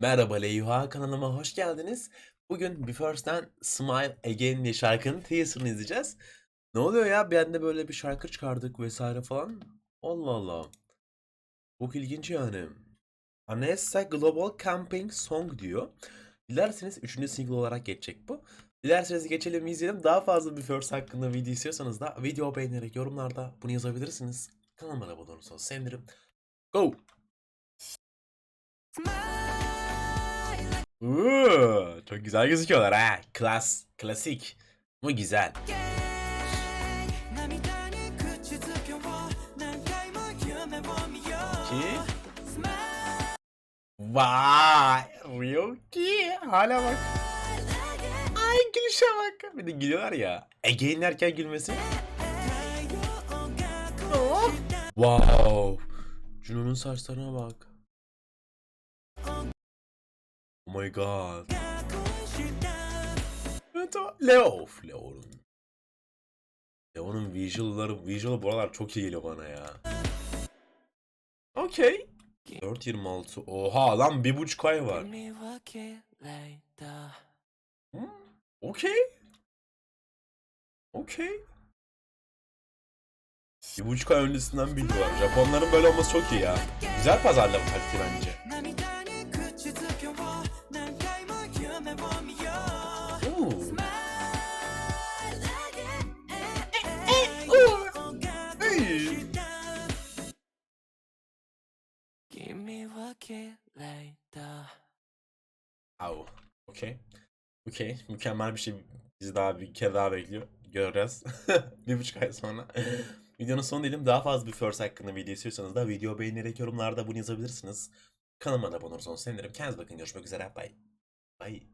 Merhaba Leyha kanalıma hoş geldiniz. Bugün Be First'ten Smile Again diye şarkının teaser'ını izleyeceğiz. Ne oluyor ya? Bir anda böyle bir şarkı çıkardık vesaire falan. Allah Allah. Çok ilginç yani. Anessa Global Camping Song diyor. Dilerseniz 3. single olarak geçecek bu. Dilerseniz geçelim izleyelim. Daha fazla Be First hakkında video istiyorsanız da video beğenerek yorumlarda bunu yazabilirsiniz. Kanalıma abone olursanız sevinirim. Go! Uuu, çok güzel gözüküyorlar ha. Klas, klasik. Ama güzel. Ki. Vay. Ryoki. Hala bak. Ay gülüşe bak. Bir de gülüyorlar ya. Ege'nin erken gülmesi. Oh. Wow. Junon'un saçlarına bak. Oh my god. Leof. Leon'un. Leon'un visual'ları, visual buralar çok iyi geliyor bana ya. Okey. 4.26. Oha lan bir buçuk ay var. Hmm, Okey. Okey. Bir buçuk ay öncesinden bilgi var. Japonların böyle olması çok iyi ya. Güzel pazarlama taktiği bence. me walking later. Au. Okey. Okey. Mükemmel bir şey bizi daha bir kere daha bekliyor. Göreceğiz. bir buçuk ay sonra. Videonun sonu diyelim. Daha fazla bir first hakkında video istiyorsanız da video beğenerek yorumlarda bunu yazabilirsiniz. Kanalıma da abone olursanız sevinirim. Kendinize bakın. Görüşmek üzere. Bye. Bye.